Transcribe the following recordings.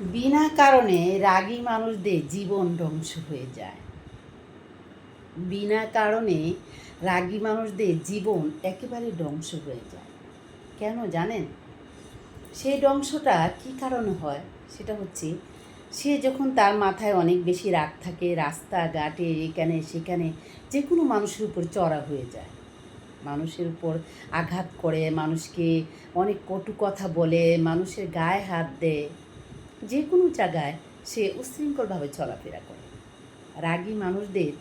বিনা কারণে রাগী মানুষদের জীবন ধ্বংস হয়ে যায়। বিনা কারণে রাগী মানুষদের জীবন একেবারে ধ্বংস হয়ে যায়। কেন জানেন? সেই ধ্বংসটা কী কারণে হয়? সেটা হচ্ছে, সে যখন তার মাথায় অনেক বেশি রাগ থাকে, রাস্তাঘাটে, এখানে, সেখানে যে কোনো মানুষের উপর চড়া হয়ে যায়। মানুষের উপর আঘাত করে, মানুষকে অনেক কটু কথা বলে, মানুষের গায়ে হাত দেয়। যে কোনো জায়গায় সে উশৃঙ্খলভাবে চলাফেরা করে। রাগী মানুষদের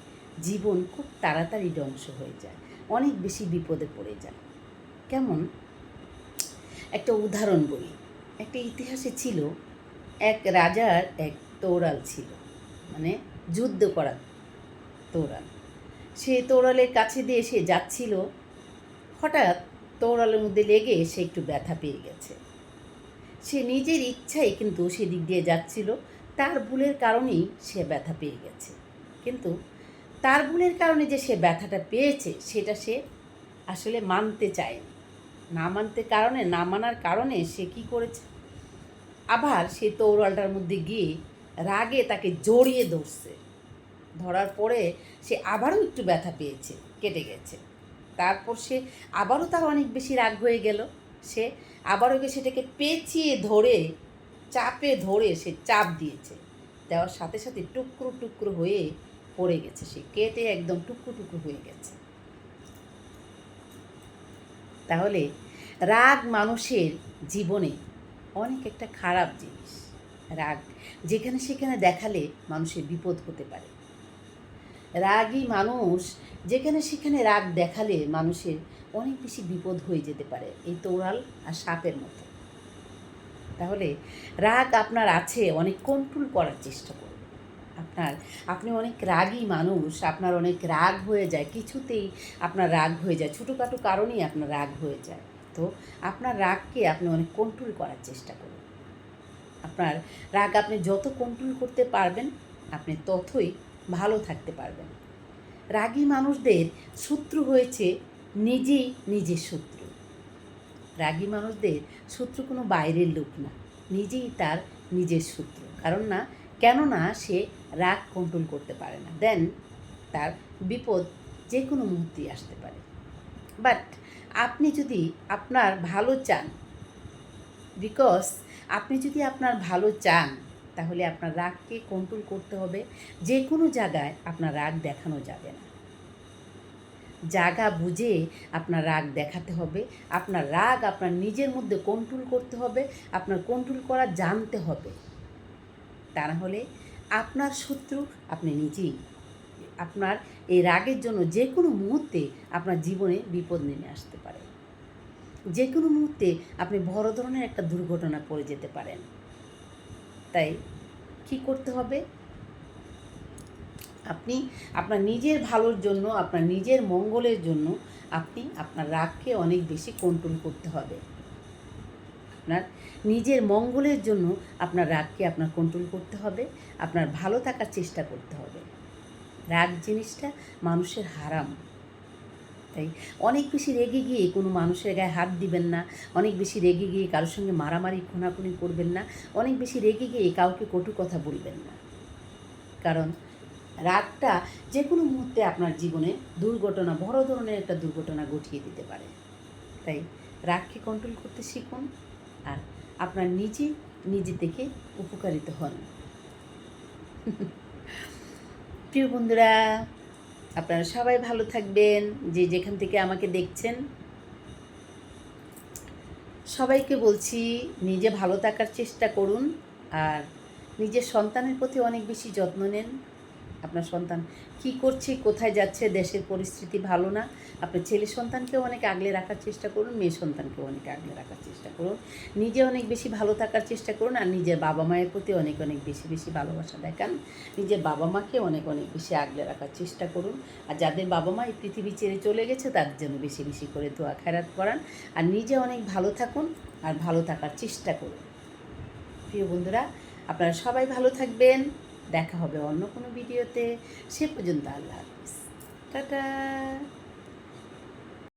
জীবন খুব তাড়াতাড়ি ধ্বংস হয়ে যায়, অনেক বেশি বিপদে পড়ে যায়। কেমন? একটা উদাহরণ বলি। একটা ইতিহাসে ছিল, এক রাজার এক তৌরাল ছিল মানে যুদ্ধ করা তৌরাল সে তৌরালের কাছে দিয়ে সে যাচ্ছিল, হঠাৎ তৌরালের মধ্যে লেগে সে একটু ব্যথা পেয়ে গেছে। সে নিজের ইচ্ছাই কিন্তু সেদিক দিয়ে যাচ্ছিল। তার ভুলের কারণেই সে ব্যথা পেয়ে গেছে। কিন্তু তার ভুলের কারণে যে সে ব্যথাটা পেয়েছে, সেটা সে আসলে মানতে চায়নি। না মানতে কারণে, না মানার কারণে সে কি করেছে? আবার সে তৌরালটার মধ্যে গিয়ে রাগে তাকে জড়িয়ে ধরছে। ধরার পরে সে আবারও একটু ব্যথা পেয়েছে, কেটে গেছে। তারপর সে আবারও তার অনেক বেশি রাগ হয়ে গেল। সে আবার ওকে সেটাকে পেঁচিয়ে ধরে, চাপে ধরে সে চাপ দিয়েছে। দেওয়ার সাথে সাথে টুকরো টুকরো হয়ে পড়ে গেছে সে, কেটে একদম টুকরো টুকরো হয়ে গেছে। তাহলে রাগ মানুষের জীবনে অনেক একটা খারাপ জিনিস। রাগ, যেখানে সেখানে দেখালে মানুষের বিপদ হতে পারে। রাগী মানুষ, যেখানে সেখানে রাগ দেখালে মানুষের অনেক বেশি বিপদ হয়ে যেতে পারে এই তোড়াল আর সাপের মতো। তাহলে রাগ আপনার আছে, অনেক কন্ট্রোল করার চেষ্টা করুন। আপনার, আপনি অনেক রাগী মানুষ, আপনার অনেক রাগ হয়ে যায়, কিছুতেই আপনার রাগ হয়ে যায়, ছোটোখাটো কারণেই আপনার রাগ হয়ে যায়। তো আপনার রাগকে আপনি অনেক কন্ট্রোল করার চেষ্টা করুন। আপনার রাগ আপনি যত কন্ট্রোল করতে পারবেন, আপনি ততই ভালো থাকতে পারবেন। রাগী মানুষদের শত্রু হয়েছে নিজেই নিজের শত্রু। রাগী মানুষদের শত্রু কোনো বাইরের লোক না, নিজেই তার নিজের শত্রু। কারণ না, কেননা সে রাগ কন্ট্রোল করতে পারে না। দেন তার বিপদ যে কোনো মুহূর্তেই আসতে পারে। বাট আপনি যদি আপনার ভালো চান বিকজ আপনি যদি আপনার ভালো চান, তাহলে আপনার রাগকে কন্ট্রোল করতে হবে। যে কোনো জায়গায় আপনার রাগ দেখানো যাবে না। জায়গা বুঝে আপনার রাগ দেখাতে হবে, আপনার রাগ আপনার নিজের মধ্যে কন্ট্রোল করতে হবে, আপনার কন্ট্রোল করা জানতে হবে। তা না হলে আপনার শত্রু আপনি নিজেই। আপনার এই রাগের জন্য যে কোনো মুহূর্তে আপনার জীবনে বিপদ নেমে আসতে পারে। যে কোনো মুহূর্তে আপনি বড় ধরনের একটা দুর্ঘটনা পড়ে যেতে পারেন। তাই কি করতে হবে? আপনি আপনার নিজের ভালোর জন্য, আপনার নিজের মঙ্গলের জন্য আপনি আপনার রাগকে অনেক বেশি কন্ট্রোল করতে হবে। আপনার নিজের মঙ্গলের জন্য আপনার রাগকে আপনার কন্ট্রোল করতে হবে, আপনার ভালো থাকার চেষ্টা করতে হবে। রাগ জিনিসটা মানুষের হারাম। তাই অনেক বেশি রেগে গিয়ে কোনো মানুষের গায়ে হাত দিবেন না, অনেক বেশি রেগে গিয়ে কারোর সঙ্গে মারামারি, খুনাখুনি করবেন না, অনেক বেশি রেগে গিয়ে কাউকে কটু কথা বলবেন না। কারণ রাগটা যে কোনো মুহূর্তে আপনার জীবনে দুর্ঘটনা, বড় ধরনের একটা দুর্ঘটনা ঘটিয়ে দিতে পারে। তাই রাগকে কন্ট্রোল করতে শিখুন আর আপনার নিজে নিজে থেকে উপকারিত হন। প্রিয় বন্ধুরা, আপনারা সবাই ভালো থাকবেন, যে যেখান থেকে আমাকে দেখছেন। সবাইকে বলছি, নিজে ভালো থাকার চেষ্টা করুন আর নিজের সন্তানের প্রতি অনেক বেশি যত্ন নেন। আপনার সন্তান কি করছে, কোথায় যাচ্ছে, দেশের পরিস্থিতি ভালো না। আপনার ছেলে সন্তানকেও অনেক আগলে রাখার চেষ্টা করুন, মেয়ে সন্তানকেও অনেক আগলে রাখার চেষ্টা করুন। নিজে অনেক বেশি ভালো থাকার চেষ্টা করুন আর নিজের বাবা মায়ের প্রতি অনেক অনেক বেশি বেশি ভালোবাসা দেখান। নিজের বাবা মাকে অনেক অনেক বেশি আগলে রাখার চেষ্টা করুন। আর যাদের বাবা মা এই পৃথিবী ছেড়ে চলে গেছে, তাদের জন্য বেশি বেশি করে দোয়া, খেরাত করান। আর নিজে অনেক ভালো থাকুন আর ভালো থাকার চেষ্টা করুন। প্রিয় বন্ধুরা, আপনারা সবাই ভালো থাকবেন। দেখা হবে অন্য কোনো ভিডিওতে। সে পর্যন্ত আল্লাহ হাফিজ। টাটা।